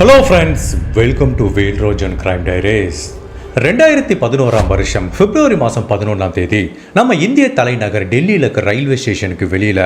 hello friends welcome to Vel Rojan crime diaries ரெண்டாயிரத்தி பதினோராம் வருஷம் பிப்ரவரி மாதம் பதினொன்றாம் தேதி நம்ம இந்திய தலைநகர் டெல்லியில் இருக்க ரயில்வே ஸ்டேஷனுக்கு வெளியில்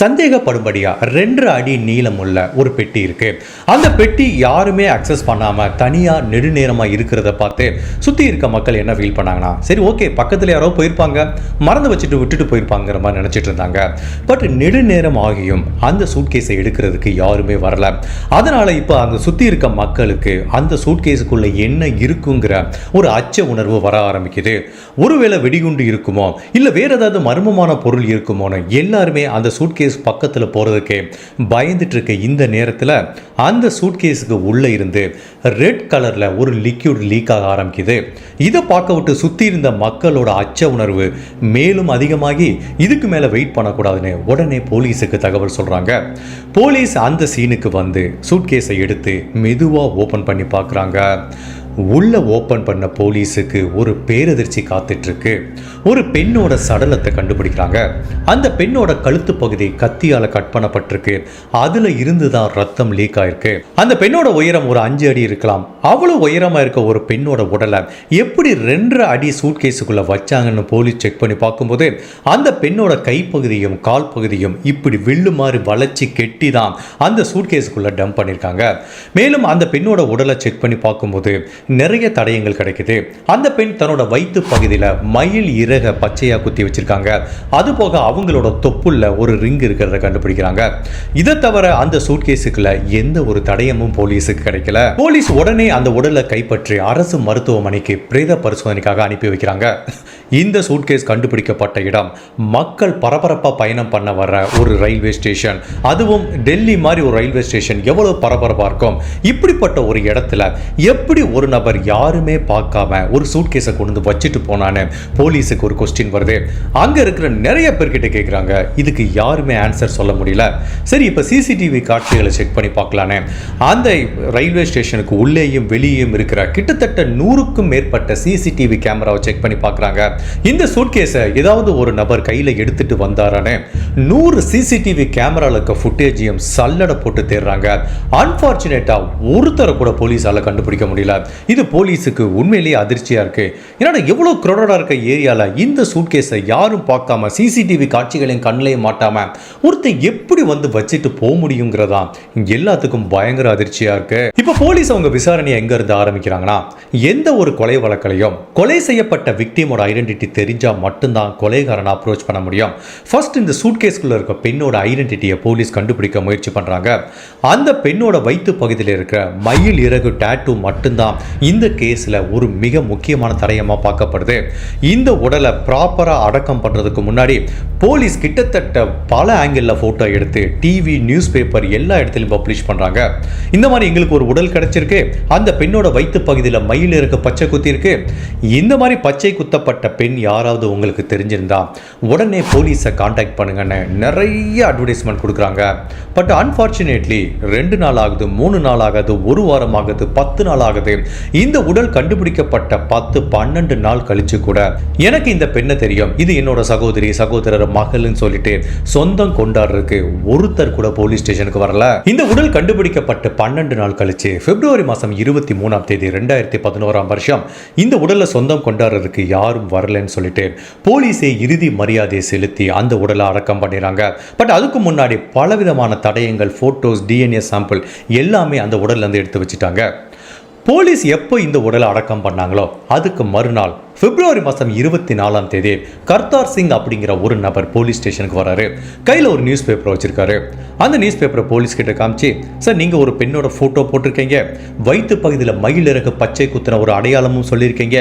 சந்தேகப்படும்படியாக ரெண்டு அடி நீளமுள்ள ஒரு பெட்டி இருக்கு. அந்த பெட்டி யாருமே அக்சஸ் பண்ணாமல் தனியாக நெடுநேரமாக இருக்கிறத பார்த்து சுற்றி இருக்க மக்கள் என்ன ஃபீல் பண்ணாங்கன்னா சரி ஓகே பக்கத்தில் யாரோ போயிருப்பாங்க மறந்து வச்சுட்டு விட்டுட்டு போயிருப்பாங்கிற மாதிரி நினச்சிட்டு இருந்தாங்க. பட் நெடுநேரம் ஆகியும் அந்த சூட்கேஸை எடுக்கிறதுக்கு யாருமே வரல. அதனால இப்போ அந்த சுற்றி இருக்க மக்களுக்கு அந்த சூட்கேஸுக்குள்ளே என்ன இருக்குங்கிற ஒரு அச்ச உணர்வு வர ஆரம்பிக்குது. ஒருவேளை வெடிகுண்டு இருக்குமோ? இல்லை வேறு ஏதாவது மர்மமான பொருள் இருக்குமோன்னு எல்லாருமே அந்த சூட்கேஸ் பக்கத்தில் போகிறதுக்கே பயந்துட்டு இருக்க இந்த நேரத்தில் அந்த சூட்கேஸுக்கு உள்ளே இருந்து ரெட் கலரில் ஒரு லிக்யூட் லீக் ஆக ஆரம்பிக்குது. இதை பார்க்க விட்டு சுற்றி இருந்த மக்களோட அச்ச உணர்வு மேலும் அதிகமாகி இதுக்கு மேலே வெயிட் பண்ணக்கூடாதுன்னு உடனே போலீஸுக்கு தகவல் சொல்கிறாங்க போலீஸ் அந்த சீனுக்கு வந்து சூட்கேஸை எடுத்து மெதுவாக ஓப்பன் பண்ணி பார்க்குறாங்க. உள்ளே ஓப்பன் பண்ண போலீஸுக்கு ஒரு பேரதிர்ச்சி காத்துட்ருக்கு. ஒரு பெண்ணோட சடலத்தை கண்டுபிடிக்கிறாங்க. அந்த பெண்ணோட கழுத்து பகுதி கத்தியால் கட் பண்ணப்பட்டிருக்கு. அதில் இருந்து தான் ரத்தம் லீக் ஆயிருக்கு. அந்த பெண்ணோட உயரம் ஒரு அஞ்சு அடி இருக்கலாம். அவ்வளோ உயரமாக இருக்க ஒரு பெண்ணோட உடலை எப்படி ரெண்டரை அடி சூட்கேஸுக்குள்ளே வச்சாங்கன்னு போலீஸ் செக் பண்ணி பார்க்கும்போது அந்த பெண்ணோட கைப்பகுதியும் கால் பகுதியும் இப்படி வில்லு மாதிரி வளைச்சி கெட்டி தான் அந்த சூட்கேஸுக்குள்ளே டம்ப் பண்ணியிருக்காங்க மேலும் அந்த பெண்ணோட உடலை செக் பண்ணி பார்க்கும்போது நிறைய தடயங்கள் கிடைக்குது. அந்த பெண் தன்னோட வயிற்று பகுதியில் மயில் இறக பச்சையாக குத்தி வச்சிருக்காங்க. அது போக அவங்களோட தொப்புள்ள ஒரு ரிங் இருக்கிறத கண்டுபிடிக்கிறாங்க. இதை தவிர அந்த சூட்கேஸுக்குள்ள எந்த ஒரு தடயமும் போலீஸுக்கு கிடைக்கல. போலீஸ் உடனே அந்த உடலை கைப்பற்றி அரசு மருத்துவமனைக்கு பிரேத பரிசோதனைக்காக அனுப்பி வைக்கிறாங்க. இந்த சூட்கேஸ் கண்டுபிடிக்கப்பட்ட இடம் மக்கள் பரபரப்பாக பயணம் பண்ண வர்ற ஒரு ரயில்வே ஸ்டேஷன். அதுவும் டெல்லி மாதிரி ஒரு ரயில்வே ஸ்டேஷன் எவ்வளவு பரபரப்பாக இருக்கும். இப்படிப்பட்ட ஒரு இடத்துல எப்படி ஒரு நபர் யாருமே பார்க்காம ஒரு சூட்கேஸை கொண்டு வந்து வச்சுட்டு போனான்னு போலீஸுக்கு ஒரு கொஸ்டின் வருது. அங்கே இருக்கிற நிறைய பேர்கிட்ட கேட்குறாங்க இதுக்கு யாருமே ஆன்சர் சொல்ல முடியல. சரி இப்போ சிசிடிவி காட்சிகளை செக் பண்ணி பார்க்கலானே அந்த ரயில்வே ஸ்டேஷனுக்கு உள்ளேயும் வெளியேயும் இருக்கிற கிட்டத்தட்ட நூறுக்கும் மேற்பட்ட சிசிடிவி கேமராவை செக் பண்ணி பார்க்குறாங்க. இந்த சூட்கேஸை ஏதாவது ஒரு நபர் கையில் எடுத்துட்டு வந்தாரானே நூறு சிசிடிவி கேமராவில் இருக்க ஃபுட்டேஜையும் சல்லடை போட்டு தேடுறாங்க. அன்ஃபார்ச்சுனேட்டாக ஒருத்தரை கூட போலீஸால் கண்டுபிடிக்க முடியல. இது போலீஸுக்கு உண்மையிலேயே அதிர்ச்சியாக இருக்குது ஏன்னா எவ்வளோ க்ரௌடடாக இருக்க ஏரியாவில் இந்த சூட்கேஸை யாரும் பார்க்காம சிசிடிவி காட்சிகளையும் கண்ணிலையும் மாட்டாமல் ஒருத்தன் எப்படி வந்து வச்சுட்டு போக முடியுங்கிறதா? எல்லாத்துக்கும் பயங்கர அதிர்ச்சியாக இருக்குது இப்போ போலீஸ் அவங்க விசாரணையை எங்கே இருந்து ஆரம்பிக்கிறாங்கன்னா எந்த ஒரு கொலை வழக்கலையும் கொலை செய்யப்பட்ட விக்டிமோட ஐடென்டிட்டி தெரிஞ்சால் மட்டும்தான் கொலைகாரனை அப்ரோச் பண்ண முடியும். ஃபர்ஸ்ட் இந்த சூட்கேஸ்குள்ளே இருக்க பெண்ணோட ஐடென்டிட்டியை போலீஸ் கண்டுபிடிக்க முயற்சி பண்ணுறாங்க அந்த பெண்ணோட வயிற்று பகுதியில் இருக்கிற மயில் இறகு டேட்டூ மட்டும்தான் இந்த கேஸில் ஒரு மிக முக்கியமான தடயமாக பார்க்கப்படுது. இந்த உடலை ப்ராப்பராக அடக்கம் பண்ணுறதுக்கு முன்னாடி போலீஸ் கிட்டத்தட்ட பல ஆங்கிளில் ஃபோட்டோ எடுத்து டிவி நியூஸ் பேப்பர் எல்லா இடத்துலையும் பப்ளிஷ் பண்ணுறாங்க இந்த மாதிரி எங்களுக்கு ஒரு உடல் கிடச்சிருக்கு. அந்த பெண்ணோட வயிற்று பகுதியில் மயில் இருக்க பச்சை குத்தி இருக்கு. இந்த மாதிரி பச்சை குத்தப்பட்ட பெண் யாராவது உங்களுக்கு தெரிஞ்சிருந்தா உடனே போலீஸை காண்டாக்ட் பண்ணுங்கன்னு நிறைய அட்வர்டைஸ்மெண்ட் கொடுக்குறாங்க. பட் அன்ஃபார்ச்சுனேட்லி ரெண்டு நாள் ஆகுது மூணு நாள் ஆகுது ஒரு வாரம் ஆகுது பத்து நாள் ஆகுது. இந்த உடல் கண்டுபிடிக்கப்பட்ட பத்து பன்னெண்டு நாள் கழிச்சு கூட எனக்கு இந்த பெண்ணை தெரியும். இது என்னோட சகோதரி சகோதரர் மகள்னு சொல்லிட்டு சொந்தம் கொண்டாடுறதுக்கு ஒருத்தர் கூட போலீஸ் ஸ்டேஷனுக்கு வரல. இந்த உடல் கண்டுபிடிக்கப்பட்ட பன்னெண்டு நாள் கழிச்சு பிப்ரவரி மாதம் இருபத்தி மூணாம் தேதி ரெண்டாயிரத்தி பதினோராம் வருஷம் இந்த உடலை சொந்தம் கொண்டாடுறதுக்கு யாரும் வரலன்னு சொல்லிட்டு போலீஸே இறுதி மரியாதை செலுத்தி அந்த உடலை அடக்கம் பண்ணிடுறாங்க. பட் அதுக்கு முன்னாடி பலவிதமான தடயங்கள் ஃபோட்டோஸ் டிஎன்ஏ சாம்பிள் எல்லாமே அந்த உடல்லேருந்து எடுத்து வச்சுட்டாங்க. போலீஸ் எப்போ இந்த உடலை அடக்கம் பண்ணாங்களோ அதுக்கு மறுநாள் பிப்ரவரி மாதம் இருபத்தி நாலாம் தேதி கர்த்தார் சிங் அப்படிங்கிற ஒரு நபர் போலீஸ் ஸ்டேஷனுக்கு வராரு. கையில் ஒரு நியூஸ் பேப்பர் வச்சிருக்காரு. அந்த நியூஸ் பேப்பரை போலீஸ் கிட்ட காமிச்சு சார் நீங்கள் ஒரு பெண்ணோட ஃபோட்டோ போட்டிருக்கீங்க. வயிற்று பகுதியில் மயில் இறகு பச்சை குத்துன ஒரு அடையாளமும் சொல்லியிருக்கீங்க.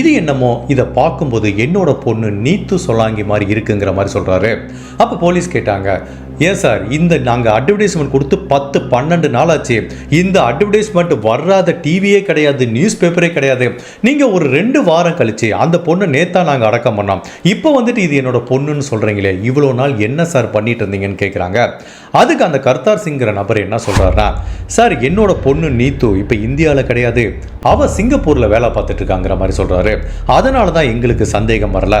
இது என்னமோ இதை பார்க்கும்போது என்னோட பொண்ணு நீத்து சொல்லாங்கி மாதிரி இருக்குங்கிற மாதிரி சொல்கிறாரு அப்போ போலீஸ் கேட்டாங்க ஏன் சார் இந்த நாங்கள் அட்வர்டைஸ்மெண்ட் கொடுத்து பத்து பன்னெண்டு நாள் ஆச்சு இந்த அட்வர்டைஸ்மெண்ட் வராத டிவியே கிடையாது நியூஸ் பேப்பரே கிடையாது. நீங்கள் ஒரு ரெண்டு வாரம் கழிச்சு கழிச்சு அந்த பொண்ணை நேத்தா நாங்கள் அடக்கம் பண்ணோம். இப்போ வந்துட்டு இது என்னோட பொண்ணுன்னு சொல்கிறீங்களே இவ்வளோ நாள் என்ன சார் பண்ணிட்டு இருந்தீங்கன்னு கேட்குறாங்க அதுக்கு அந்த கர்த்தார் சிங்கிற நபர் என்ன சொல்கிறாருன்னா சார் என்னோட பொண்ணு நீத்து இப்போ இந்தியாவில் கிடையாது. அவ சிங்கப்பூரில் வேலை பார்த்துட்டு இருக்காங்கிற மாதிரி சொல்கிறாரு அதனால தான் எங்களுக்கு சந்தேகம் வரல.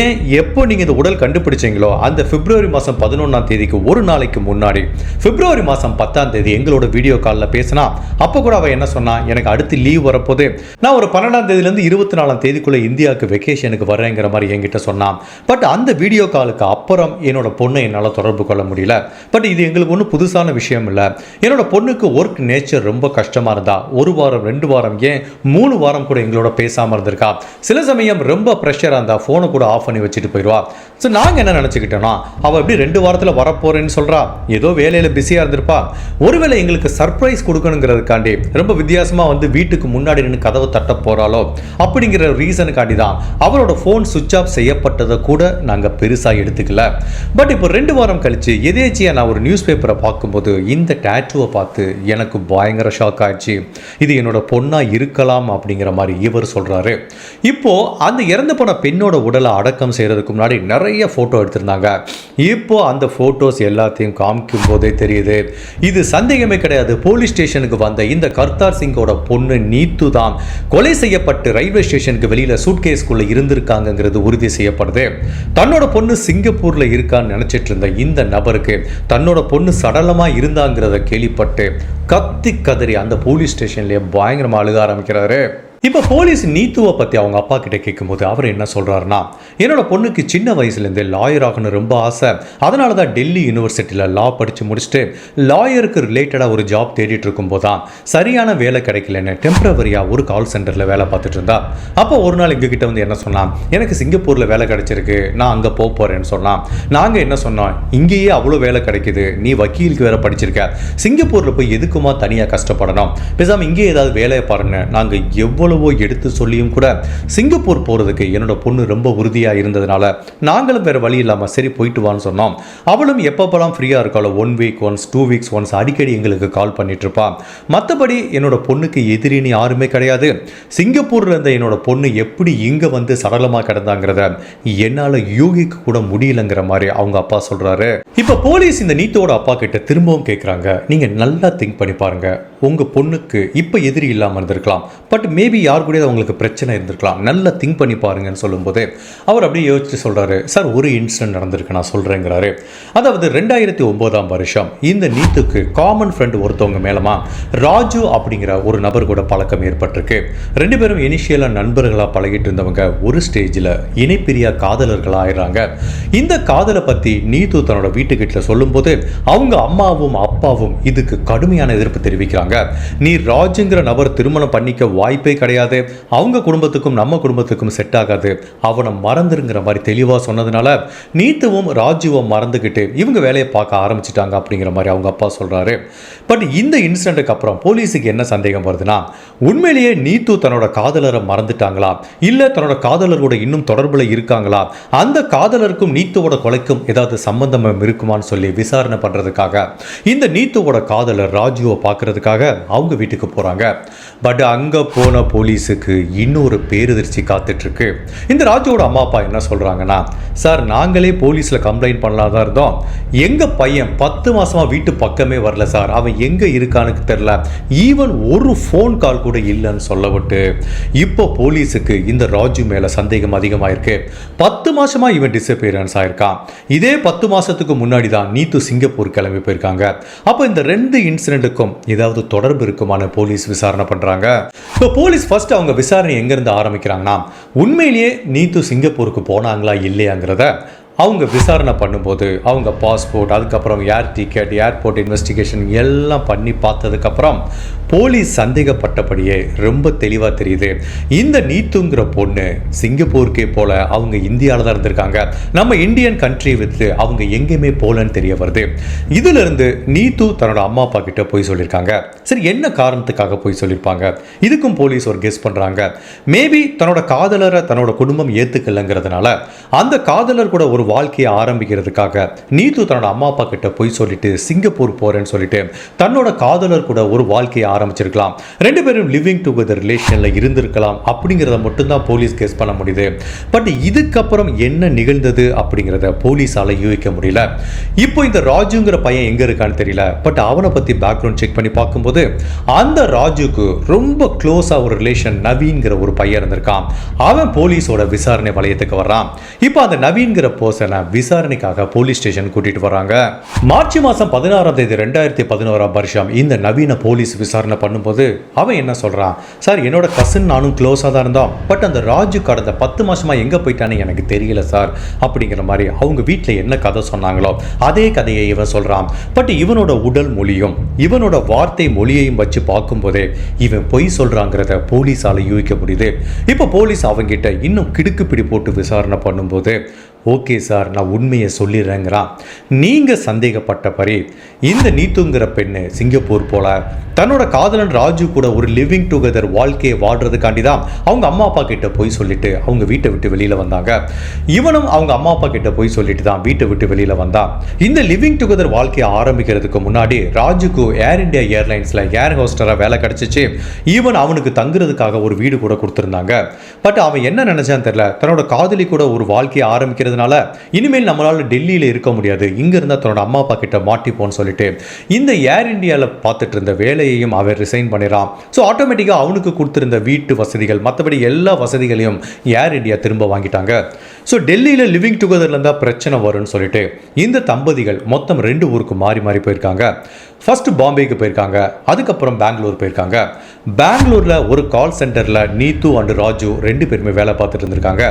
ஏன் எப்போ நீங்கள் இந்த உடல் கண்டுபிடிச்சீங்களோ அந்த பிப்ரவரி மாதம் பதினொன்றாம் தேதிக்கு ஒரு நாளைக்கு முன்னாடி பிப்ரவரி மாதம் பத்தாம் தேதி எங்களோட வீடியோ காலில் பேசினா அப்போ கூட அவள் என்ன சொன்னா எனக்கு அடுத்து லீவ் வரப்போது நான் ஒரு பன்னெண்டாம் தேதியிலேருந்து இருபத்தி நாலாம் தேதி தேதிக்குள்ளே இந்தியாவுக்கு வெக்கேஷனுக்கு வரேங்கிற மாதிரி என்கிட்ட சொன்னான். பட் அந்த வீடியோ காலுக்கு அப்புறம் என்னோட பொண்ணை என்னால் தொடர்பு கொள்ள முடியல. பட் இது எங்களுக்கு ஒன்றும் புதுசான விஷயம் இல்லை. என்னோட பொண்ணுக்கு ஒர்க் நேச்சர் ரொம்ப கஷ்டமாக இருந்தா. ஒரு வாரம் ரெண்டு வாரம் ஏன்? மூணு வாரம் கூட எங்களோட பேசாமல் இருந்திருக்கா. சில சமயம் ரொம்ப ப்ரெஷராக இருந்தா ஃபோனை கூட ஆஃப் பண்ணி வச்சுட்டு போயிடுவா. ஸோ நாங்கள் என்ன நினச்சிக்கிட்டோம்னா அவள் எப்படி ரெண்டு வாரத்தில் வரப்போறேன்னு சொல்கிறா ஏதோ வேலையில் பிஸியாக இருந்திருப்பா. ஒருவேளை எங்களுக்கு சர்ப்ரைஸ் கொடுக்கணுங்கிறதுக்காண்டி ரொம்ப வித்தியாசமாக வந்து வீட்டுக்கு முன்னாடி நின்று கதவை தட்ட போகிறாளோ அப்படிங்கிற ரீ ரீசனுக்காண்டி தான் அவரோட ஃபோன் சுவிட்ச் ஆஃப் செய்யப்பட்டதை கூட நாங்கள் பெருசாக எடுத்துக்கல. பட் இப்போ ரெண்டு வாரம் கழிச்சு எதேச்சியாக நான் ஒரு நியூஸ் பேப்பரை பார்க்கும்போது இந்த டேட்டுவை பார்த்து எனக்கு பயங்கர ஷாக் ஆயிடுச்சு. இது என்னோட பொண்ணாக இருக்கலாம் அப்படிங்கிற மாதிரி இவர் சொல்கிறாரு இப்போ அந்த இறந்து போன பெண்ணோட உடலை அடக்கம் செய்கிறதுக்கு முன்னாடி நிறைய ஃபோட்டோ எடுத்திருந்தாங்க. இப்போ அந்த ஃபோட்டோஸ் எல்லாத்தையும் காமிக்கும் போதே தெரியுது. இது சந்தேகமே கிடையாது. போலீஸ் ஸ்டேஷனுக்கு வந்த இந்த கர்த்தார் சிங்கோட பொண்ணு நீத்து தான் கொலை செய்யப்பட்டு ரயில்வே ஸ்டேஷனுக்கு வெளியே வெளியில் சூட்கேஸ்குள்ள இருந்திருக்காங்கங்கிறது உறுதி செய்யப்படுது. தன்னோட பொண்ணு சிங்கப்பூர்ல இருக்கான்னு நினைச்சிட்டு இருந்த இந்த நபருக்கு தன்னோட பொண்ணு சடலமா இருந்தாங்கிறத கேள்விப்பட்டு கத்தி கதறி அந்த போலீஸ் ஸ்டேஷன்லேயே பயங்கரமாக அழுக ஆரம்பிக்கிறாரு. இப்போ போலீஸ் நீத்துவை பற்றி அவங்க அப்பா கிட்ட கேட்கும்போது அவர் என்ன சொல்கிறாருன்னா என்னோட பொண்ணுக்கு சின்ன வயசுலேருந்தே லாயர் ஆகணும் ரொம்ப ஆசை. அதனால தான் டெல்லி யூனிவர்சிட்டியில் லா படித்து முடிச்சுட்டு லாயருக்கு ரிலேட்டடாக ஒரு ஜாப் தேடிட்டு இருக்கும்போது தான் சரியான வேலை கிடைக்கலன்னு டெம்பரவரியாக ஒரு கால் சென்டரில் வேலை பார்த்துட்டு இருந்தா. அப்போ ஒரு நாள் எங்ககிட்ட வந்து என்ன சொன்னான் எனக்கு சிங்கப்பூரில் வேலை கிடைச்சிருக்கு நான் அங்கே போக போகிறேன்னு சொன்னான். நாங்கள் என்ன சொன்னோம் இங்கேயே அவ்வளோ வேலை கிடைக்குது நீ வக்கீலுக்கு வேற படிச்சிருக்க. சிங்கப்பூரில் போய் எதுக்குமா தனியாக கஷ்டப்படணும்? பேசாமல் இங்கே ஏதாவது வேலையை பாருங்க நாங்கள் எவ்வளோ எவ்வளவோ எடுத்து சொல்லியும் கூட சிங்கப்பூர் போகிறதுக்கு என்னோட பொண்ணு ரொம்ப உறுதியாக இருந்ததுனால நாங்களும் வேறு வழி இல்லாமல் சரி போயிட்டு வான்னு சொன்னோம். அவளும் எப்பப்பெல்லாம் ஃப்ரீயாக இருக்காளோ one week once two weeks once அடிக்கடி எங்களுக்கு கால் பண்ணிட்டு மற்றபடி என்னோட பொண்ணுக்கு எதிரின்னு யாருமே கிடையாது. சிங்கப்பூரில் இருந்த என்னோட பொண்ணு எப்படி இங்கே வந்து சடலமாக கிடந்தாங்கிறத என்னால் யூகிக்க கூட முடியலங்கிற மாதிரி அவங்க அப்பா சொல்கிறாரு இப்போ போலீஸ் இந்த நீத்தோட அப்பா கிட்ட திரும்பவும் கேட்குறாங்க நீங்கள் நல்லா திங்க் பண்ணி பாருங்க. உங்கள் பொண்ணுக்கு இப்போ எதிரி இல்லாமல் இருந்திருக்கலாம். பட் மேபி யார் கூட அவங்களுக்கு பிரச்சனை இருந்திருக்கலாம். நல்லா திங்க் பண்ணி பாருங்கன்னு சொல்லும்போது அவர் அப்படியே யோசிச்சு சொல்கிறாரு சார் ஒரு இன்சிடென்ட் நடந்திருக்கு நான் சொல்கிறேங்கிறாரு அதாவது ரெண்டாயிரத்தி ஒம்போதாம் வருஷம் இந்த நீத்துக்கு காமன் ஃப்ரெண்ட் ஒருத்தவங்க மேலமா ராஜு அப்படிங்கிற ஒரு நபர் கூட பழக்கம் ஏற்பட்டிருக்கு. ரெண்டு பேரும் இனிஷியலாக நண்பர்களாக பழகிட்டு இருந்தவங்க ஒரு ஸ்டேஜில் இணைப்பிரியா காதலர்களாக ஆயிடுறாங்க. இந்த காதலை பற்றி நீத்து தன்னோட வீட்டுக்கிட்ட சொல்லும்போது அவங்க அம்மாவும் அப்பாவும் இதுக்கு கடுமையான எதிர்ப்பு தெரிவிக்கிறாங்க. நீ ராஜுங்கிற நபர் திருமணம் பண்ணிக்க வாய்ப்பே கிடையாது. அவங்க குடும்பத்துக்கும் நம்ம குடும்பத்துக்கும் செட் ஆகாது. அவனை மறந்துருங்கிற மாதிரி தெளிவாக சொன்னதுனால நீத்துவும் ராஜுவும் மறந்துக்கிட்டு இவங்க வேலையை பார்க்க ஆரம்பிச்சிட்டாங்க அப்படிங்கிற மாதிரி அவங்க அப்பா சொல்கிறாரு பட் இந்த இன்சிடென்ட்டுக்கு அப்புறம் போலீஸுக்கு என்ன சந்தேகம் வருதுன்னா உண்மையிலேயே நீத்து தன்னோட காதலரை மறந்துட்டாங்களா? இல்லை தன்னோட காதலரோட இன்னும் தொடர்பில் இருக்காங்களா? அந்த காதலருக்கும் நீத்துவோட கொலைக்கும் ஏதாவது சம்பந்தம் இருக்குமான்னு சொல்லி விசாரணை பண்ணுறதுக்காக இந்த நீத்துவோட காதலர் ராஜுவை பார்க்கறதுக்காக அவங்க வீட்டுக்கு போகிறாங்க பட் அங்கே போன போலீஸுக்கு இன்னொரு பேரதிர்ச்சி காத்துட்ருக்கு. இந்த ராஜுவோட அம்மா அப்பா என்ன சொல்கிறாங்கன்னா சார் நாங்களே போலீஸில் கம்ப்ளைண்ட் பண்ணலாம் தான் இருந்தோம். எங்கள் பையன் பத்து மாசமா வீட்டு பக்கமே வரல சார் அவன் எங்கே இருக்கான்னு தெரில ஈவன் ஒரு ஃபோன் கால் கூட இல்லைன்னு சொல்ல விட்டு இப்போ போலீஸுக்கு இந்த ராஜு மேலே சந்தேகம் அதிகமாயிருக்கு. பத்து மாசமா இவன் டிசப்பியரன்ஸ் ஆயிருக்கான். இதே பத்து மாசத்துக்கு முன்னாடி தான் நீத்து சிங்கப்பூர் கிளம்பி போயிருக்காங்க. அப்போ இந்த ரெண்டு இன்சிடென்ட்டுக்கும் ஏதாவது தொடர்பு இருக்குமான போலீஸ் விசாரணை பண்ணுறாங்க இப்போ போலீஸ் ஃபர்ஸ்ட் அவங்க விசாரணை எங்கேருந்து ஆரம்பிக்கிறாங்கன்னா உண்மையிலேயே நீத்து சிங்கப்பூருக்கு போனாங்களா இல்லையாங்கிறத அவங்க விசாரணை பண்ணும்போது அவங்க பாஸ்போர்ட் அதுக்கப்புறம் ஏர் டிக்கெட் ஏர்போர்ட் இன்வெஸ்டிகேஷன் எல்லாம் பண்ணி பார்த்ததுக்கப்புறம் போலீஸ் சந்தேகப்பட்டபடியே ரொம்ப தெளிவாக தெரியுது. இந்த நீத்துங்கிற பொண்ணு சிங்கப்பூருக்கே போல அவங்க இந்தியாவில் தான் இருந்திருக்காங்க. நம்ம இந்தியன் கண்ட்ரி வித்து அவங்க எங்கேயுமே போலன்னு தெரிய வருது. இதிலிருந்து நீத்து தன்னோட அம்மா அப்பா கிட்ட போய் சொல்லியிருக்காங்க. சரி என்ன காரணத்துக்காக போய் சொல்லியிருப்பாங்க? இதுக்கும் போலீஸ் ஒரு கெஸ் பண்ணுறாங்க மேபி தன்னோட காதலரை தன்னோட குடும்பம் ஏற்றுக்கலைங்கிறதுனால அந்த காதலர் கூட ஒரு வாழ்க்கையை ஆரம்பிக்கிறதுக்காக. நீத்து தன்னோட அம்மா அப்பா கிட்ட போய் சொல்லிட்டு சிங்கப்பூர் போறேன்னு சொல்லிட்டு தன்னோட காதலர் கூட ஒரு வாழ்க்கையை ஆரம்பிச்சிருக்கலாம். ரெண்டு பேரும் லிவிங் டுகெதர் ரிலேஷன்ல இருந்திருக்கலாம். அப்படிங்கிறத மட்டும்தான் போலீஸ் கேஸ் பண்ண முடியுது. பட் இதுக்கப்புறம் என்ன நிகழ்ந்தது அப்படிங்கிறத போலீஸால யூகிக்க முடியல. இப்போ இந்த ராஜுங்கிற பையன் எங்க இருக்கான்னு தெரியல. பட் அவனை பத்தி பேக்ரவுண்ட் செக் பண்ணி பார்க்கும்போது அந்த ராஜுக்கு ரொம்ப க்ளோஸா ஒரு ரிலேஷன் நவீன்கிற ஒரு பையன் இருந்திருக்கான். அவன் போலீஸோட விசாரணை வளையத்துக்கு வர்றான். இப்போ அந்த நவீன்கிற பர்சனை விசாரணைக்காக போலீஸ் ஸ்டேஷன் கூட்டிட்டு வராங்க. மார்ச் மாசம் பதினாறாம் தேதி ரெண்டாயிரத்தி பதினோராம் வருஷம் இந்த நவீன போலீஸ் விசாரணை பண்ணும்போது அவன் என்ன சொல்றான்? சார் என்னோட கசின் நானும் க்ளோஸாக தான் இருந்தோம். பட் அந்த ராஜு கடந்த பத்து மாசமா எங்க போயிட்டான்னு எனக்கு தெரியல சார். அப்படிங்கிற மாதிரி அவங்க வீட்டில் என்ன கதை சொன்னாங்களோ அதே கதையை இவன் சொல்றான். பட் இவனோட உடல் மொழியும் இவனோட வார்த்தை மொழியையும் வச்சு பார்க்கும்போதே இவன் பொய் சொல்றாங்கிறத போலீஸால யூகிக்க முடியுது. இப்போ போலீஸ் அவங்கிட்ட இன்னும் கிடுக்குப்பிடி போட்டு விசாரணை பண்ணும்போது ஓகே சார் நான் உண்மையை சொல்லிடுறேங்கிறான். நீங்கள் சந்தேகப்பட்டபடி இந்த நீத்துங்கிற பெண்ணு சிங்கப்பூர் போல தன்னோட காதலன் ராஜு கூட ஒரு லிவிங் டுகெதர் வாழ்க்கையை வாழ்றதுக்காண்டி தான் அவங்க அம்மா அப்பா கிட்ட போய் சொல்லிட்டு அவங்க வீட்டை விட்டு வெளியில வந்தாங்க. இவனும் அவங்க அம்மா அப்பா கிட்ட போய் சொல்லிட்டு தான் வீட்டை விட்டு வெளியில வந்தான். இந்த லிவிங் டுகெதர் வாழ்க்கையை ஆரம்பிக்கிறதுக்கு முன்னாடி ராஜுக்கு ஏர் இண்டியா ஏர்லைன்ஸ்ல ஏர் ஹோஸ்டரா வேலை கிடைச்சிச்சு. ஈவன் அவனுக்கு தங்குறதுக்காக ஒரு வீடு கூட கொடுத்துருந்தாங்க. பட் அவன் என்ன நினச்சான்னு தெரியல. தன்னோட காதலி கூட ஒரு வாழ்க்கையை ஆரம்பிக்கிறதுனால இனிமேல் நம்மளால டெல்லியில் இருக்க முடியாது. இங்கே இருந்தால் தன்னோட அம்மா அப்பா கிட்ட மாட்டிப்போன்னு சொல்லிட்டு இந்த ஏர் இந்தியாவில் பார்த்துட்டு இருந்த வேலையையும் அவர் ரிசைன் பண்ணிடுறான். ஸோ ஆட்டோமேட்டிக்காக அவனுக்கு கொடுத்திருந்த வீட்டு வசதிகள் மற்றபடி எல்லா வசதிகளையும் ஏர் இந்தியா திரும்ப வாங்கிட்டாங்க. ஸோ டெல்லியில் லிவிங் டுகெதரில் இருந்தால் பிரச்சனை வரும்னு சொல்லிட்டு இந்த தம்பதிகள் மொத்தம் ரெண்டு ஊருக்கு மாறி மாறி போயிருக்காங்க. ஃபஸ்ட்டு பாம்பேக்கு போயிருக்காங்க. அதுக்கப்புறம் பெங்களூர் போயிருக்காங்க. பெங்களூரில் ஒரு கால் சென்டரில் நீத்து அண்ட் ராஜு ரெண்டு பேருமே வேலை பார்த்துட்டு இருந்திருக்காங்க.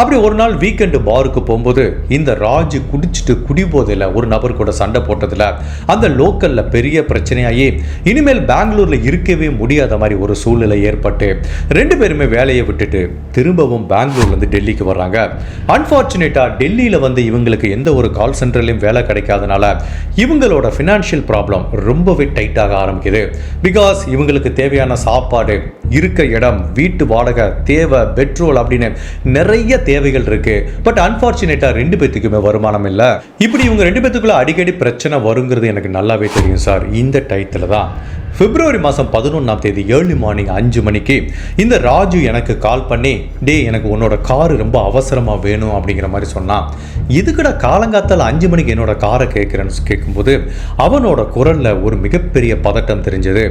அப்படி ஒரு நாள் வீக்கெண்டு பாருக்கு போகும்போது இந்த ராஜு குடிச்சிட்டு குடிபோதையில் ஒரு நபர் கூட சண்டை போட்டதில் அந்த லோக்கலில் பெரிய பிரச்சனையாகி இனிமேல் பெங்களூரில் இருக்கவே முடியாத மாதிரி ஒரு சூழ்நிலை ஏற்பட்டு ரெண்டு பேருமே வேலையை விட்டுட்டு திரும்பவும் பெங்களூர்லேருந்து டெல்லிக்கு வர்றாங்க. அன்ஃபார்ச்சுனேட்டாக டெல்லியில் வந்து இவங்களுக்கு எந்த ஒரு கால் சென்டர்லையும் வேலை கிடைக்காதனால இவங்களோட ஃபினான்ஷியல் ப்ராப்ளம் ரொம்பவே டைட்டாக ஆரம்பிக்குது. பிகாஸ் இவங்களுக்கு தேவையான சாப்பாடு இருக்க இடம் வீட்டு வாடகை தேவை பெட்ரோல் அப்படின்னு நிறைய தேவைகள் இருக்கு. பட் அன்ஃபார்ச்சுனேட்டாக ரெண்டு பேத்துக்குமே வருமானம் இல்லை. இப்படி இவங்க ரெண்டு பேத்துக்குள்ள அடிக்கடி பிரச்சனை வருங்கிறது எனக்கு நல்லாவே தெரியும் சார். இந்த டயத்தில் தான். பிப்ரவரி மாதம் பதினொன்றாம் தேதி ஏர்லி மார்னிங் அஞ்சு மணிக்கு இந்த ராஜு எனக்கு கால் பண்ணி டே எனக்கு உன்னோட காரு ரொம்ப அவசரமாக வேணும் அப்படிங்கிற மாதிரி சொன்னான் இதுக்கட காலங்காத்தால் அஞ்சு மணிக்கு என்னோட காரை கேட்குறேன்னு கேட்கும்போது அவனோட குரலில் ஒரு மிகப்பெரிய பதட்டம் தெரிஞ்சது.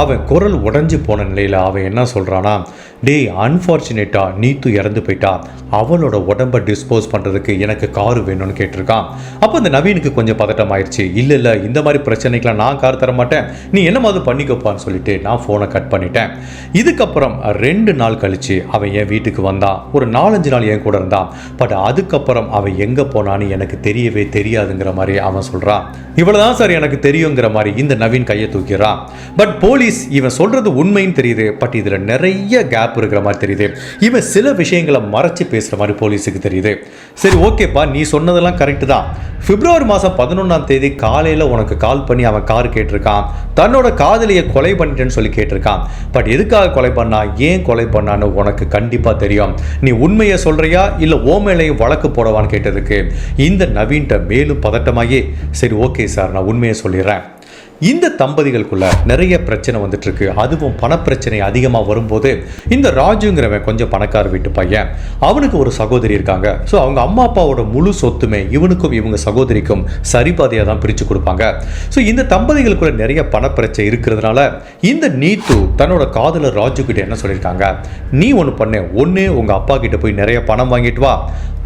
அவன் குரல் உடஞ்சி போன நிலையில் அவன் என்ன சொல்கிறானா டேய் அன்ஃபார்ச்சுனேட்டாக நீத்து இறந்து போயிட்டா. அவளோட உடம்பை டிஸ்போஸ் பண்ணுறதுக்கு எனக்கு காரு வேணும்னு கேட்டிருக்கான். அப்போ இந்த நவீனுக்கு கொஞ்சம் பதட்டம் ஆயிடுச்சு இல்லை இல்லை இந்த மாதிரி பிரச்சனைக்கெலாம் நான் கார் தர மாட்டேன் நீ என்ன மாதிரி பண்ணிக்கோப்பான்னு சொல்லிட்டு நான் ஃபோனை கட் பண்ணிட்டேன். இதுக்கப்புறம் ரெண்டு நாள் கழித்து அவன் என் வீட்டுக்கு வந்தான் ஒரு நாலஞ்சு நாள் என் கூட இருந்தான். பட் அதுக்கப்புறம் அவன் எங்கே போனான்னு எனக்கு தெரியவே தெரியாதுங்கிற மாதிரி அவன் சொல்கிறான் இவ்வளோதான் சார் எனக்கு தெரியுங்கிற மாதிரி இந்த நவீன் கையை தூக்கிறான். பட் போலீஸ் இவன் சொல்கிறது உண்மைன்னு தெரியுது. பட் இதில் நிறைய கேப் இருக்கிற மாதிரி தெரியுது. இவன் சில விஷயங்களை மறைச்சு பேசுகிற மாதிரி போலீஸுக்கு தெரியுது. சரி ஓகேப்பா நீ சொன்னதெல்லாம் கரெக்டு தான். பிப்ரவரி மாதம் பதினொன்றாம் தேதி காலையில் உனக்கு கால் பண்ணி அவன் கார் கேட்டிருக்கான். தன்னோட கார் காதலியை கொலை பண்ணிட்டேன்னு சொல்லி கேட்டிருக்கான். பட் எதுக்காக கொலை பண்ணா? ஏன் கொலை பண்ணான்னு உனக்கு கண்டிப்பாக தெரியும். நீ உண்மையை சொல்றியா? இல்லை ஓ மேலே வழக்கு போடவான்னு கேட்டதுக்கு? இந்த நவீன்ட்ட மேலும் பதட்டமாகி சரி ஓகே சார் நான் உண்மையை சொல்லிடுறேன். இந்த தம்பதிகளுக்குள்ள நிறைய பிரச்சனை வந்துட்டு இருக்கு அதுவும் பணப்பிரச்சனை அதிகமாக வரும்போது இந்த ராஜுங்கிறவன் கொஞ்சம் பணக்கார வீட்டு பையன். அவனுக்கு ஒரு சகோதரி இருக்காங்க. ஸோ அவங்க அம்மா அப்பாவோட முழு சொத்துமே இவனுக்கும் இவங்க சகோதரிக்கும் சரிபாதையாக தான் பிரித்து கொடுப்பாங்க. ஸோ இந்த தம்பதிகளுக்குள்ள நிறைய பணப்பிரச்சனை இருக்கிறதுனால இந்த நீத்து தன்னோட காதலர் ராஜு கிட்ட என்ன சொல்லியிருக்காங்க? நீ ஒன்று பண்ணு. ஒன்று உங்கள் அப்பா கிட்ட போய் நிறைய பணம் வாங்கிட்டு வா.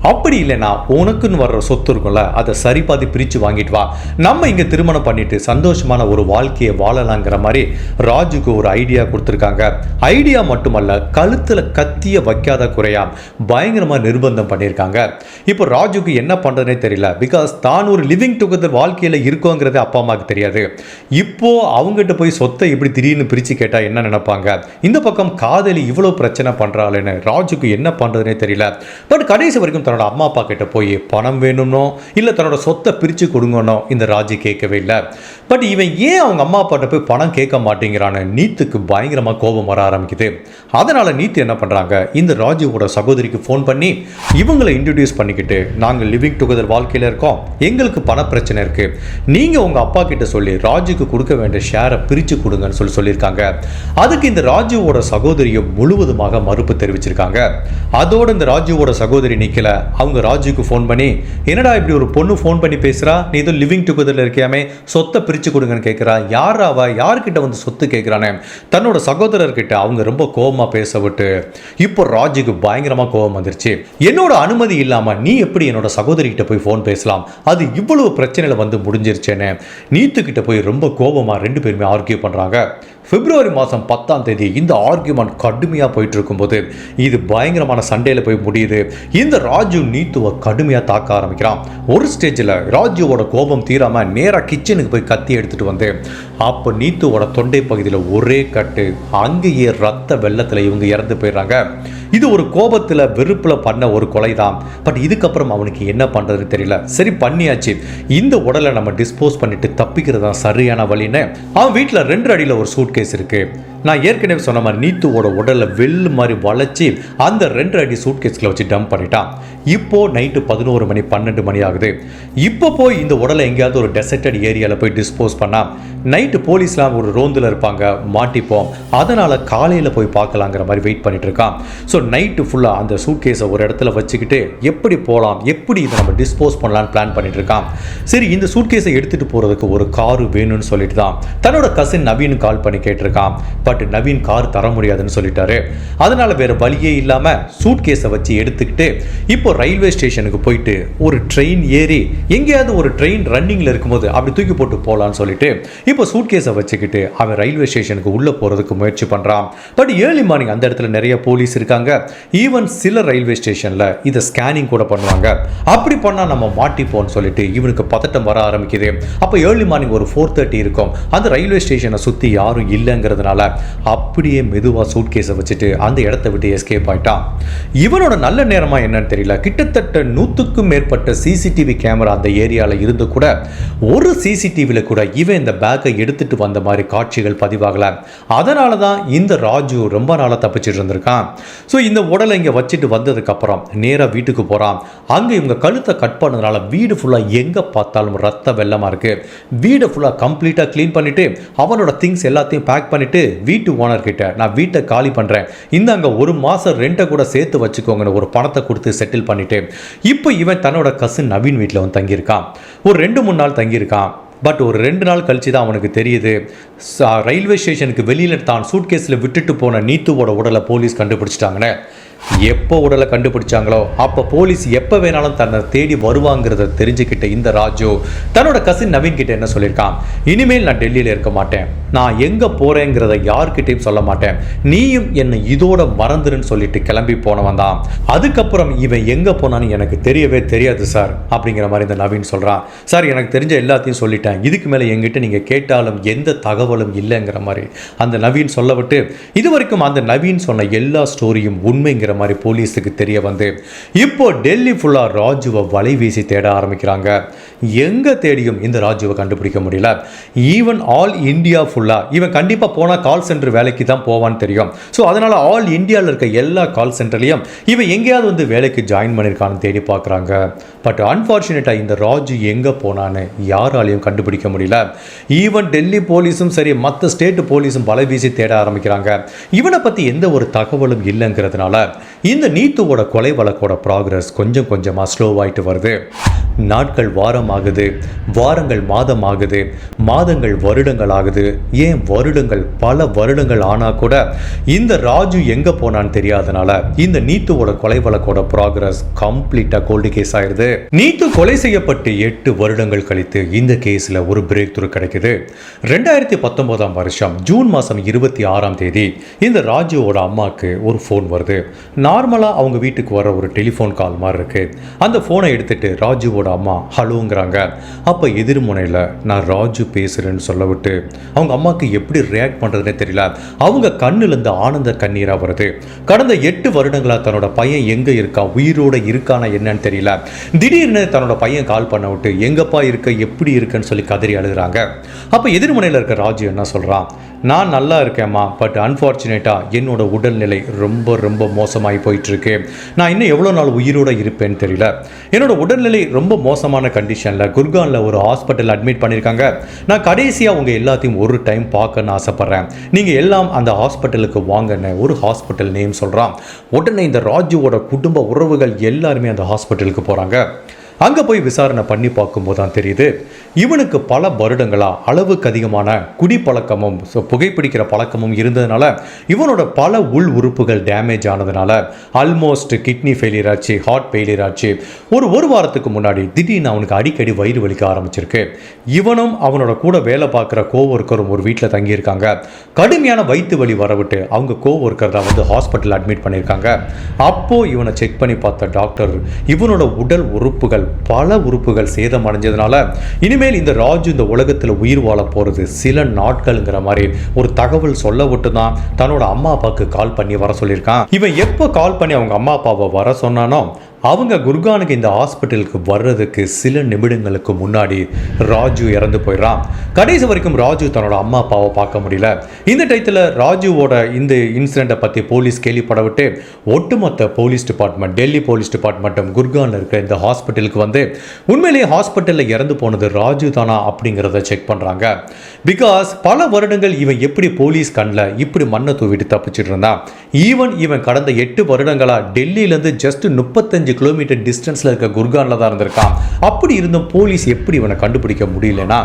அப்படி இல்லைன்னா உனக்குன்னு வர்ற சொத்து இருக்கும்ல அதை சரி பாதி பிரித்து வாங்கிட்டு வா. நம்ம இங்கே திருமணம் பண்ணிட்டு சந்தோஷமான ஒரு வாழ்க்கையை வாழலாங்கிற மாதிரி ராஜுக்கு ஒரு ஐடியா கொடுத்துருக்காங்க. ஐடியா மட்டுமல்ல கழுத்தில் கத்திய வைக்காத குறையா பயங்கரமாக நிர்பந்தம் பண்ணியிருக்காங்க. இப்போ ராஜுக்கு என்ன பண்ணுறதுனே தெரியல. பிகாஸ் தான் ஒரு லிவிங் டுகெதர் வாழ்க்கையில் இருக்கோங்கிறது அப்பா அம்மாவுக்கு தெரியாது. இப்போ அவங்ககிட்ட போய் சொத்தை இப்படி திடீர்னு பிரித்து கேட்டால் என்ன நினைப்பாங்க? இந்த பக்கம் காதலி இவ்வளோ பிரச்சனை பண்ணுறாளுன்னு ராஜுக்கு என்ன பண்ணுறதுனே தெரியல. பட் கடைசி வரைக்கும் தன்னோட அம்மா அப்பா கிட்ட போய் பணம் வேணும்னோ இல்லை தன்னோட சொத்தை பிரித்து கொடுங்கன்னோ இந்த ராஜி கேட்கவே இல்லை. பட் இவன் ஏன் அவங்க அம்மா அப்பாட்ட போய் பணம் கேட்க மாட்டேங்கிறான்னு நீத்துக்கு பயங்கரமாக கோபம் வர ஆரம்பிக்குது. அதனால் நீத்து என்ன பண்ணுறாங்க இந்த ராஜுவோட சகோதரிக்கு ஃபோன் பண்ணி இவங்களை இன்ட்ரடியூஸ் பண்ணிக்கிட்டு நாங்கள் லிவிங் டுகெதர் வாழ்க்கையில் இருக்கோம். எங்களுக்கு பண பிரச்சனை இருக்குது நீங்கள் உங்கள் அப்பா கிட்ட சொல்லி ராஜுக்கு கொடுக்க வேண்டிய ஷேரை பிரித்து கொடுங்கன்னு சொல்லி சொல்லியிருக்காங்க. அதுக்கு இந்த ராஜுவோட சகோதரியை முழுவதுமாக மறுப்பு தெரிவிச்சிருக்காங்க. அதோட இந்த ராஜுவோட சகோதரி நிக்கல. அவங்க ராஜுக்கு ஃபோன் பண்ணி என்னடா இப்படி ஒரு பொண்ணு ஃபோன் பண்ணி பேசுகிறா நீ ஏதோ லிவிங் டுகெதரில் இருக்கியாமே? சொத்தை பிரித்து கொடுங்கன்னு கேட்குறா யார் அவ? யார்கிட்ட வந்து சொத்து கேட்குறானே தன்னோட சகோதரர்கிட்ட அவங்க ரொம்ப கோபமா பேச விட்டு இப்போ ராஜுக்கு பயங்கரமா கோபம் வந்துருச்சு. என்னோட அனுமதி இல்லாம நீ எப்படி என்னோட சகோதரி கிட்ட போய் ஃபோன் பேசலாம்? அது இவ்வளவு பிரச்சனையில் வந்து முடிஞ்சிருச்சேன்னு நீத்துக்கிட்ட போய் ரொம்ப கோபமா ரெண்டு பேருமே ஆர்கியூ பண்றாங்க. பிப்ரவரி மாதம் பத்தாம் தேதி இந்த ஆர்கியூமெண்ட் கடுமையாக போயிட்டு இருக்கும்போது இது பயங்கரமான சண்டையில் போய் முடியுது. இந்த ராஜ் நீத்துவை கடுமையாக தாக்க ஆரம்பிக்கிறான். ஒரு ஸ்டேஜில் ராஜுவோட கோபம் தீராமல் நேராக கிச்சனுக்கு போய் கத்தி எடுத்துகிட்டு வந்து அப்போ நீத்துவோட தொண்டை பகுதியில் ஒரே கட்டு அங்கேயே ரத்த வெள்ளத்தில் இவங்க இறந்து போயிடுறாங்க. இது ஒரு கோபத்தில் வெறுப்பில் பண்ண ஒரு கொலை தான் பட் இதுக்கப்புறம் அவனுக்கு என்ன பண்ணுறதுன்னு தெரியல. சரி பண்ணியாச்சு. இந்த உடலை நம்ம டிஸ்போஸ் பண்ணிட்டு தப்பிக்கிறது தான் சரியான வழின்னு அவன் வீட்டில் ரெண்டு அடியில் ஒரு சூட் கேஸ் நான் ஏற்கனவே சொன்ன மாதிரி நீத்துவோட உடலை வெள்ளு மாதிரி வளைச்சி அந்த ரெண்டு அடி சூட்கேஸில் வச்சு டம்ப் பண்ணிட்டான். இப்போ நைட்டு பதினோரு மணி பன்னெண்டு மணி ஆகுது. இப்போ போய் இந்த உடலை எங்கேயாவது ஒரு டெசர்டட் ஏரியாவில் போய் டிஸ்போஸ் பண்ணால் நைட்டு போலீஸ்லாம் ஒரு ரோந்தில் இருப்பாங்க மாட்டிப்போம். அதனால் காலையில் போய் பார்க்கலாங்கிற மாதிரி வெயிட் பண்ணிட்டு இருக்கான். ஸோ நைட்டு ஃபுல்லாக அந்த சூட்கேஸை ஒரு இடத்துல வச்சுக்கிட்டு எப்படி போகலாம் எப்படி இதை நம்ம டிஸ்போஸ் பண்ணலான்னு பிளான் பண்ணிட்டு இருக்கான். சரி இந்த சூட்கேஸை எடுத்துகிட்டு போகிறதுக்கு ஒரு காரு வேணும்னு சொல்லிட்டு தான் தன்னோட கசின் நவீன் கால் பண்ணி கேட்டிருக்கான். பட் நவீன் கார் தர முடியாதுன்னு சொல்லிட்டாரு. அதனால வேற வழியே இல்லாம சூட் கேஸை வச்சு எடுத்துக்கிட்டு இப்போ ரயில்வே ஸ்டேஷனுக்கு போயிட்டு ஒரு ட்ரெயின் ஏறி எங்கேயாவது ஒரு ட்ரெயின் ரன்னிங்ல இருக்கும்போது அப்படி தூக்கி போட்டு போகலான்னு சொல்லிட்டு இப்போ சூட் கேஸை வச்சுக்கிட்டு அவன் ரயில்வே ஸ்டேஷனுக்கு உள்ள போறதுக்கு முயற்சி பண்றான். பட் ஏர்லி மார்னிங் அந்த இடத்துல நிறைய போலீஸ் இருக்காங்க. ஈவன் சில ரயில்வே ஸ்டேஷன்ல இதை ஸ்கேனிங் கூட பண்ணுவாங்க. அப்படி பண்ணா நம்ம மாட்டிப்போம்னு சொல்லிட்டு இவனுக்கு பதட்டம் வர ஆரம்பிக்குது. அப்போ ஏர்லி மார்னிங் ஒரு ஃபோர் தேர்ட்டி இருக்கும். அந்த ரயில்வே ஸ்டேஷனை சுற்றி யாரும் இல்லைங்கிறதுனால அப்படியே மெதுவாக சூட் கேஸை வச்சுட்டு அந்த இடத்த விட்டு எஸ்கேப் ஆயிட்டான். இவனோட நல்ல நேரமாக என்னன்னு தெரியல. கிட்டத்தட்ட நூற்றுக்கும் மேற்பட்ட சிசிடிவி கேமரா அந்த ஏரியாவில் இருந்து கூட ஒரு சிசிடிவியில் கூட இவன் இந்த பேக்கை எடுத்துட்டு வந்த மாதிரி காட்சிகள் பதிவாகலை. அதனால தான் இந்த ராஜு ரொம்ப நாளாக தப்பிச்சிட்டு இருந்திருக்கான். ஸோ இந்த உடலை இங்கே வச்சுட்டு வந்ததுக்கப்புறம் நேராக வீட்டுக்கு போகிறான் அங்கே இவங்க கழுத்தை கட் பண்ணதுனால வீடு ஃபுல்லாக எங்கே பார்த்தாலும் ரத்த வெள்ளமாக இருக்குது வீடை ஃபுல்லாக கம்ப்ளீட்டாக க்ளீன் பண்ணிவிட்டு அவனோட திங்ஸ் எல்லாத்தையும் பேக் பண்ணிவிட்டு வீட்டு ஓனர்கிட்ட நான் வீட்டை காலி பண்ணுறேன் இந்த அங்கே ஒரு மாதம் ரெண்ட்டை கூட சேர்த்து வச்சுக்கோங்கன்னு ஒரு பணத்தை கொடுத்து செட்டில் பண்ணிவிட்டு இப்போ இவன் தன்னோட கசின் நவீன் வீட்டில் வந்து தங்கியிருக்கான். ஒரு ரெண்டு மூணு நாள் தங்கியிருக்கான். பட் ஒரு ரெண்டு நாள் கழிச்சு தான் அவனுக்கு தெரியுது. ரயில்வே ஸ்டேஷனுக்கு வெளியில் தான் சூட்கேஸில் விட்டுட்டு போன நீத்துவோட உடலை போலீஸ் கண்டுபிடிச்சிட்டாங்கன்னு. எப்போ உடலை கண்டுபிடிச்சாங்களோ அப்போ போலீஸ் எப்போ வேணாலும் தன்னை தேடி வருவாங்கிறத தெரிஞ்சுக்கிட்ட இந்த ராஜு தன்னோட கசின் நவீன் கிட்ட என்ன சொல்லியிருக்கான்? இனிமேல் நான் டெல்லியில் இருக்க மாட்டேன். நான் எங்கே போகிறேங்கிறத யார்கிட்டையும் சொல்ல மாட்டேன். நீயும் என்னை இதோட மறந்துருன்னு சொல்லிட்டு கிளம்பி போனவன் தான். அதுக்கப்புறம் இவன் எங்கே போனான்னு எனக்கு தெரியவே தெரியாது சார் அப்படிங்கிற மாதிரி இந்த நவீன் சொல்கிறான் சார் எனக்கு தெரிஞ்ச எல்லாத்தையும் சொல்லிட்டேன். இதுக்கு மேலே எங்கிட்ட நீங்கள் கேட்டாலும் எந்த தகவலும் இல்லைங்கிற மாதிரி. அந்த நவீன் சொல்ல விட்டு இது வரைக்கும் அந்த நவீன் சொன்ன எல்லா ஸ்டோரியும் உண்மைங்கிற மாதிரி போலீஸுக்கு தெரிய வந்து இப்போ டெல்லி ஃபுல்லாக ராஜுவை வலை வீசி தேட ஆரம்பிக்கிறாங்க. எங்கே தேடியும் இந்த ராஜுவை கண்டுபிடிக்க முடியல. ஈவன் ஆல் இந்தியா ஃபுல்லாக இவன் கண்டிப்பாக போனால் கால் சென்டர் வேலைக்கு தான் போவான்னு தெரியும். ஸோ அதனால் ஆல் இந்தியாவில் இருக்க எல்லா கால் சென்டர்லையும் இவன் எங்கேயாவது வந்து வேலைக்கு ஜாயின் பண்ணியிருக்கான்னு தேடி பார்க்குறாங்க. பட் அன்ஃபார்ச்சுனேட்டாக இந்த ராஜு எங்கே போனான்னு யாராலையும் கண்டுபிடிக்க முடியல. ஈவன் டெல்லி போலீஸும் சரி மற்ற ஸ்டேட் போலீஸும் வலை வீசி தேட ஆரம்பிக்கிறாங்க. இவனை பற்றி எந்த ஒரு தகவலும் இல்லைங்கிறதுனால இந்த நீத்துவோட கொலை வழக்கோட ப்ராக்ரஸ் கொஞ்சம் கொஞ்சமாக ஸ்லோவாயிட்டு வருது. நாட்கள் வாரம் ஆகுது வாரங்கள் மாதம் ஆகுது மாதங்கள் வருடங்கள் ஆகுது ஏன் வருடங்கள்? பல வருடங்கள் ஆனால் கூட இந்த ராஜு எங்கே போனான்னு தெரியாதனால இந்த நீத்துவோட கொலை வழக்கோட ப்ராக்ரஸ் கம்ப்ளீட்டாக கோல்டு கேஸ் ஆயிடுது நீத்து கொலை செய்யப்பட்டு எட்டு வருடங்கள் கழித்து இந்த கேஸில் ஒரு பிரேக் துரு கிடைக்குது. ரெண்டாயிரத்தி பத்தொன்பதாம் வருஷம் ஜூன் மாதம் இருபத்தி ஆறாம் தேதி இந்த ராஜுவோட அம்மாவுக்கு ஒரு ஃபோன் வருது. நார்மலாக அவங்க வீட்டுக்கு வர ஒரு டெலிஃபோன் கால் மாதிரி இருக்குது அந்த ஃபோனை எடுத்துட்டு ராஜுவோட அம்மா ஹலோங்கிறாங்க. அப்போ எதிர்முனையில் நான் ராஜு பேசுகிறேன்னு சொல்ல விட்டு அவங்க அம்மாவுக்கு எப்படி ரியாக்ட் பண்ணுறதுனே தெரியல. அவங்க கண்ணுலேருந்து ஆனந்த கண்ணீராக வருது. கடந்த எட்டு வருடங்களாக தன்னோட பையன் எங்கே இருக்கான் உயிரோட இருக்கானா என்னன்னு தெரியல. திடீர்னு தன்னோட பையன் கால் பண்ண விட்டு எங்கப்பா இருக்க? எப்படி இருக்குன்னு சொல்லி கதறி அழுகிறாங்க. அப்போ எதிர்முனையில் இருக்க ராஜு என்ன சொல்கிறான் நான் நல்லா இருக்கேம்மா பட் அன்ஃபார்ச்சுனேட்டாக என்னோட உடல்நிலை ரொம்ப ரொம்ப மோசமாகி போயிட்டுருக்கு. நான் இன்னும் எவ்வளோ நாள் உயிரோட இருப்பேன்னு தெரியல. என்னோட உடல்நிலை ரொம்ப மோசமான கண்டிஷனில் குர்கானில் ஒரு ஹாஸ்பிட்டல் அட்மிட் பண்ணியிருக்காங்க. நான் கடைசியாக உங்கள் எல்லாத்தையும் ஒரு டைம் பார்க்கணும்னு ஆசைப்பட்றேன். நீங்கள் எல்லாம் அந்த ஹாஸ்பிட்டலுக்கு வாங்கன்னு ஒரு ஹாஸ்பிட்டல் நேம் சொல்கிறான் உடனே இந்த ராஜுவோட குடும்ப உறவுகள் எல்லாருமே அந்த ஹாஸ்பிட்டலுக்கு போகிறாங்க அங்கே போய் விசாரணை பண்ணி பார்க்கும்போது தான் தெரியுது இவனுக்கு பல வருடங்களாக அளவுக்கு அதிகமான குடிப்பழக்கமும் ஸோ புகைப்பிடிக்கிற பழக்கமும் இருந்ததுனால இவனோட பல உள் உறுப்புகள் டேமேஜ் ஆனதுனால ஆல்மோஸ்ட் கிட்னி ஃபெயிலியர் ஆச்சு ஹார்ட் ஃபெயிலியர் ஆச்சு. ஒரு ஒரு வாரத்துக்கு முன்னாடி திடீர்னு அவனுக்கு அடிக்கடி வயிறு வலிக்க ஆரம்பிச்சிருக்கு. இவனும் அவனோட கூட வேலை பார்க்குற கோவொர்க்கரும் ஒரு வீட்டில் தங்கியிருக்காங்க. கடுமையான வயிற்று வலி வரவிட்டு அவங்க கோவொர்க்கர் தான் வந்து ஹாஸ்பிட்டல் அட்மிட் பண்ணியிருக்காங்க. அப்போது இவனை செக் பண்ணி பார்த்த டாக்டர் இவனோட உடல் உறுப்புகள் பல உறுப்புகள் சேதம் அடைஞ்சதுனால இனிமேல் இந்த ராஜு இந்த உலகத்தில் உயிர் வாழ போகிறது சில நாட்கள்ங்கிற மாதிரி ஒரு தகவல் சொல்ல விட்டு தான் தன்னோட அம்மா அப்பாவுக்கு கால் பண்ணி வர சொல்லியிருக்கான். இவன் எப்போ கால் பண்ணி அவங்க அம்மா அப்பாவை வர சொன்னானோ அவங்க குர்கானுக்கு இந்த ஹாஸ்பிட்டலுக்கு வர்றதுக்கு சில நிமிடங்களுக்கு முன்னாடி ராஜு இறந்து போயிடுறான். கடைசி வரைக்கும் ராஜு தன்னோட அம்மா அப்பாவை பார்க்க முடியல. இந்த டயத்தில் ராஜுவோட இந்த இன்சிடெண்ட்டை பற்றி போலீஸ் கேள்விப்படவிட்டு ஒட்டுமொத்த போலீஸ் டிபார்ட்மெண்ட் டெல்லி போலீஸ் டிபார்ட்மெண்ட்டும் குர்கானில் இருக்கிற இந்த ஹாஸ்பிட்டலுக்கு வந்து உண்மையிலேயே ஹாஸ்பிட்டலில் இறந்து போனது ராஜு தானா அப்படிங்கிறத செக் பண்ணுறாங்க பிகாஸ் பல வருடங்கள் இவன் எப்படி போலீஸ் கண்ணில் இப்படி மண்ணை தூவிட்டு தப்பிச்சிட்டு இருந்தான். ஈவன் இவன் கடந்த எட்டு வருடங்களாக டெல்லியிலேருந்து ஜஸ்ட் முப்பத்தஞ்சு இருபத்தஞ்சு கிலோமீட்டர் டிஸ்டன்ஸில் இருக்க குர்கானில் தான் இருந்திருக்கான். அப்படி இருந்தும் போலீஸ் எப்படி இவனை கண்டுபிடிக்க முடியலனா?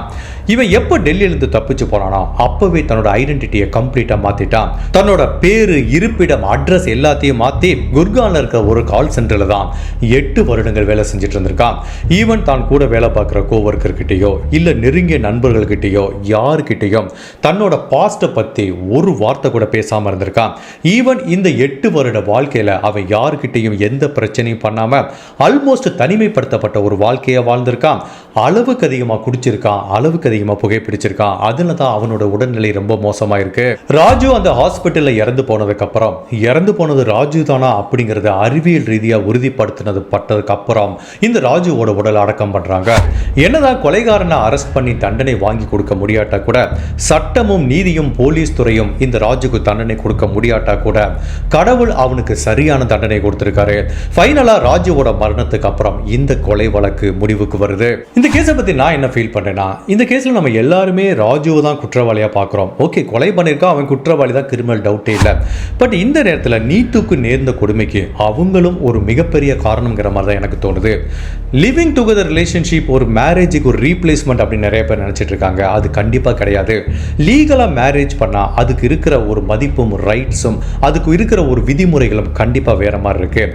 இவன் எப்போ டெல்லியிலேருந்து தப்பிச்சு போனானோ அப்போவே தன்னோட ஐடென்டிட்டியை கம்ப்ளீட்டாக மாற்றிட்டான் தன்னோட பேர் இருப்பிடம் அட்ரஸ் எல்லாத்தையும் மாற்றி குர்கானில் இருக்க ஒரு கால் சென்டரில் தான் எட்டு வருடங்கள் வேலை செஞ்சுட்டு இருந்திருக்கான். ஈவன் தான் கூட வேலை பார்க்குற கோவர்க்கர்கிட்டயோ இல்லை நெருங்கிய நண்பர்கள்கிட்டயோ யாருக்கிட்டேயும் தன்னோட பாஸ்ட்டை பற்றி ஒரு வார்த்தை கூட பேசாமல் இருந்திருக்கான். ஈவன் இந்த எட்டு வருட வாழ்க்கையில் அவன் யாருக்கிட்டையும் எந்த பிரச்சனையும் பண்ண பண்ணாமல் ஆல்மோஸ்ட் தனிமைப்படுத்தப்பட்ட ஒரு வாழ்க்கையை வாழ்ந்திருக்கான். அளவுக்கு அதிகமாக குடிச்சிருக்கான் அளவுக்கு அதிகமாக புகைப்பிடிச்சிருக்கான் அதில் தான் அவனோட உடல்நிலை ரொம்ப மோசமாக இருக்கு. ராஜு அந்த ஹாஸ்பிட்டலில் இறந்து போனதுக்கப்புறம் இறந்து போனது ராஜு தானா அப்படிங்கிறத அறிவியல் ரீதியாக உறுதிப்படுத்தினது பட்டதுக்கு அப்புறம் இந்த ராஜுவோட உடல் அடக்கம் பண்ணுறாங்க என்னதான் கொலைகாரனை அரெஸ்ட் பண்ணி தண்டனை வாங்கி கொடுக்க முடியாட்டா கூட சட்டமும் நீதியும் போலீஸ் துறையும் இந்த ராஜுக்கு தண்டனை கொடுக்க முடியாட்டா கூட கடவுள் அவனுக்கு சரியான தண்டனை கொடுத்துருக்காரு. ஃபைனலாக ராஜுவோட மரணத்துக்கு அப்புறம் இந்த கொலை வழக்கு முடிவுக்கு வருது. இந்த கேஸை பத்தி நான் என்ன ஃபீல் பண்றேன்னா இந்த கேஸ்ல நம்ம எல்லாருமே ராஜுவை தான் குற்றவாளியா பார்க்குறோம் ஓகே கொலை பண்ணியிருக்கான் அவன் குற்றவாளி தான் கிரிமினல் டவுட்டே இல்லை. பட் இந்த நேரத்தில் நீத்துக்கு நேர்ந்த கொடுமைக்கு அவங்களும் ஒரு மிகப்பெரிய காரணம்ங்கிற மாதிரி தான் எனக்கு தோணுது. லிவிங் டுகெதர் ரிலேஷன்ஷிப் ஒரு மேரேஜுக்கு ஒரு ரீப்ளேஸ்மெண்ட் அப்படின்னு நிறைய பேர் நினச்சிட்டு இருக்காங்க. அது கண்டிப்பாக கிடையாது. லீகலாக மேரேஜ் பண்ணால் அதுக்கு இருக்கிற ஒரு மதிப்பும் ரைட்ஸும் அதுக்கு இருக்கிற ஒரு விதிமுறைகளும் கண்டிப்பாக வேற மாதிரி இருக்கு.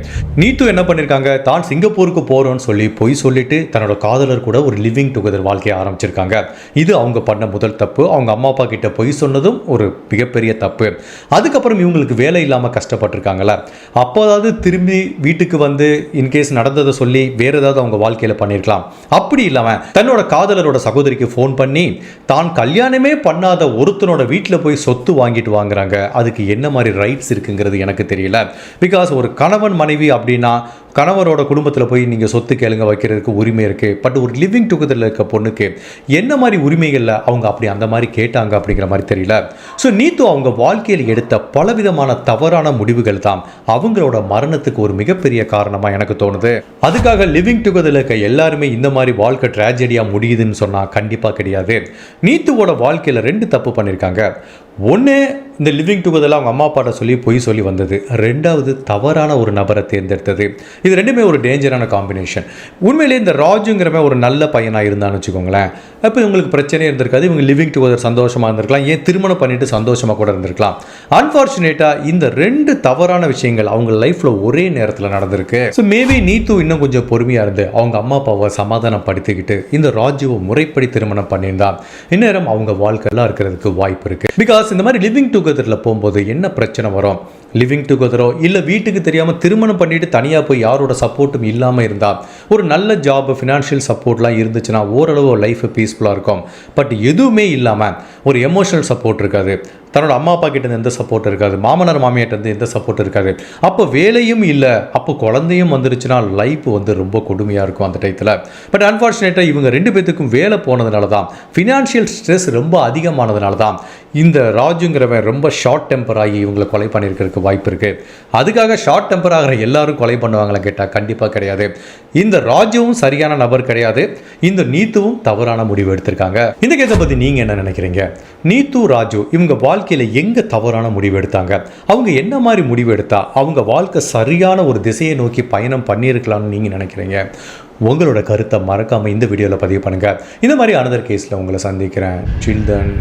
நீத்து என்ன பண்ணியிருக்காங்க தான் சிங்கப்பூருக்கு போகிறோன்னு சொல்லி பொய் சொல்லிட்டு தன்னோட காதலர் கூட ஒரு லிவிங் டுகெதர் வாழ்க்கையை ஆரம்பிச்சிருக்காங்க. இது அவங்க பண்ண முதல் தப்பு. அவங்க அம்மா அப்பா கிட்ட பொய் சொன்னதும் ஒரு மிகப்பெரிய தப்பு. அதுக்கப்புறம் இவங்களுக்கு வேலை இல்லாமல் கஷ்டப்பட்டிருக்காங்களே அப்போதாவது திரும்பி வீட்டுக்கு வந்து இன்கேஸ் நடந்ததை சொல்லி வேற ஏதாவது அவங்க வாழ்க்கையில் பண்ணியிருக்கலாம் அப்படி இல்லாமல் தன்னோட காதலரோட சகோதரிக்கு ஃபோன் பண்ணி தான் கல்யாணமே பண்ணாத ஒருத்தனோட வீட்டில் போய் சொத்து வாங்கிட்டு வாங்குறாங்க. அதுக்கு என்ன மாதிரி ரைட்ஸ் இருக்குங்கிறது எனக்கு தெரியல. பிகாஸ் ஒரு கணவன் மனைவி அப்படின்னா கணவரோட குடும்பத்தில் போய் நீங்கள் சொத்து கேளுங்க வைக்கிறதுக்கு உரிமை இருக்குது பட் ஒரு லிவிங் டுகெதரில் இருக்க பொண்ணுக்கு என்ன மாதிரி உரிமைகளில் அவங்க அப்படி அந்த மாதிரி கேட்டாங்க அப்படிங்கிற மாதிரி தெரியல. ஸோ நீத்து அவங்க வாழ்க்கையில் எடுத்த பலவிதமான தவறான முடிவுகள் தான் அவங்களோட மரணத்துக்கு ஒரு மிகப்பெரிய காரணமாக எனக்கு தோணுது. அதுக்காக லிவிங் டுகெதரில் இருக்க எல்லாருமே இந்த மாதிரி வாழ்க்கை ட்ராஜடியாக முடியுதுன்னு சொன்னால் கண்டிப்பாக கிடையாது. நீத்துவோட வாழ்க்கையில் ரெண்டு தப்பு பண்ணியிருக்காங்க ஒன்று இந்த லிவிங் டுகெதரில் அவங்க அம்மா அப்பாட்ட சொல்லி பொய் சொல்லி வந்தது. ரெண்டாவது தவறான ஒரு நபரை தேர்ந்தெடுத்தது. இது ரெண்டுமே ஒரு டேஞ்சரான காம்பினேஷன் உண்மையிலே இந்த ராஜுங்கிறவன் ஒரு நல்ல பையனாக இருந்தான்னு வச்சுக்கோங்களேன். அப்போ இவங்களுக்கு பிரச்சனையே இருந்திருக்காது. இவங்க லிவிங் டுகெதர் சந்தோஷமாக இருந்திருக்கலாம். ஏன் திருமணம் பண்ணிட்டு சந்தோஷமாக கூட இருந்திருக்கலாம். அன்ஃபார்ச்சுனேட்டாக இந்த ரெண்டு தவறான விஷயங்கள் அவங்க லைஃப்பில் ஒரே நேரத்தில் நடந்திருக்கு. ஸோ மேபி நீத்து இன்னும் கொஞ்சம் பொறுமையாக இருந்து அவங்க அம்மா அப்பாவை சமாதானப்படுத்திக்கிட்டு இந்த ராஜுவை முறைப்படி திருமணம் பண்ணியிருந்தா இந்நேரம் அவங்க வாழ்க்கையெல்லாம் இருக்கிறதுக்கு வாய்ப்பு இருக்குது பிகாஸ் இந்த மாதிரி லிவிங் டுகெதரில் போகும்போது என்ன பிரச்சனை வரும்? லிவிங் டுகெதரோ இல்லை வீட்டுக்கு தெரியாமல் திருமணம் பண்ணிட்டு தனியாக போய் யாரோட சப்போர்ட்டும் இல்லாமல் இருந்தால் ஒரு நல்ல ஜாப் ஃபினான்ஷியல் சப்போர்ட்லாம் இருந்துச்சுன்னா ஓரளவு லைஃப் பீஸ்ஃபுல்லாக இருக்கும். பட் எதுவுமே இல்லாமல் ஒரு எமோஷனல் சப்போர்ட் இருக்காது. தன்னோட அம்மா அப்பா கிட்ட எந்த சப்போர்ட் இருக்காது. மாமனார் மாமியார்ட்டேருந்து எந்த சப்போர்ட் இருக்காது. அப்போ வேலையும் இல்லை. அப்போ குழந்தையும் வந்துருச்சுன்னா லைஃப் வந்து ரொம்ப கொடுமையாக இருக்கும் அந்த டயத்தில் பட் அன்ஃபார்ச்சுனேட்டாக இவங்க ரெண்டு பேத்துக்கும் வேலை போனதுனால தான் ஃபினான்ஷியல் ஸ்ட்ரெஸ் ரொம்ப அதிகமானதுனால தான் இந்த ராஜுங்கிறவன் ரொம்ப ஷார்ட் டெம்பர் ஆகி இவங்களை கொலை பண்ணியிருக்கிறதுக்கு வாய்ப்பு இருக்குது அதுக்காக ஷார்ட் டெம்பர் ஆகிற எல்லாரும் கொலை பண்ணுவாங்களா கேட்டால் கண்டிப்பாக கிடையாது. இந்த ராஜுவும் சரியான நபர் கிடையாது. இந்த நீத்துவும் தவறான முடிவு எடுத்திருக்காங்க. இந்த கேஸை பற்றி நீங்கள் என்ன நினைக்கிறீங்க? நீத்து ராஜு இவங்க வாழ்க்கையில் எங்கே தவறான முடிவு எடுத்தாங்க? அவங்க என்ன மாதிரி முடிவு எடுத்தா அவங்க வாழ்க்கை சரியான ஒரு திசையை நோக்கி பயணம் பண்ணியிருக்கலாம்னு நீங்கள் நினைக்கிறீங்க? உங்களோட கருத்தை மறக்காமல் இந்த வீடியோவில் பதிவு பண்ணுங்கள் இந்த மாதிரி அனதர் கேஸில் உங்களை சந்திக்கிறேன். சில்ட்ரன்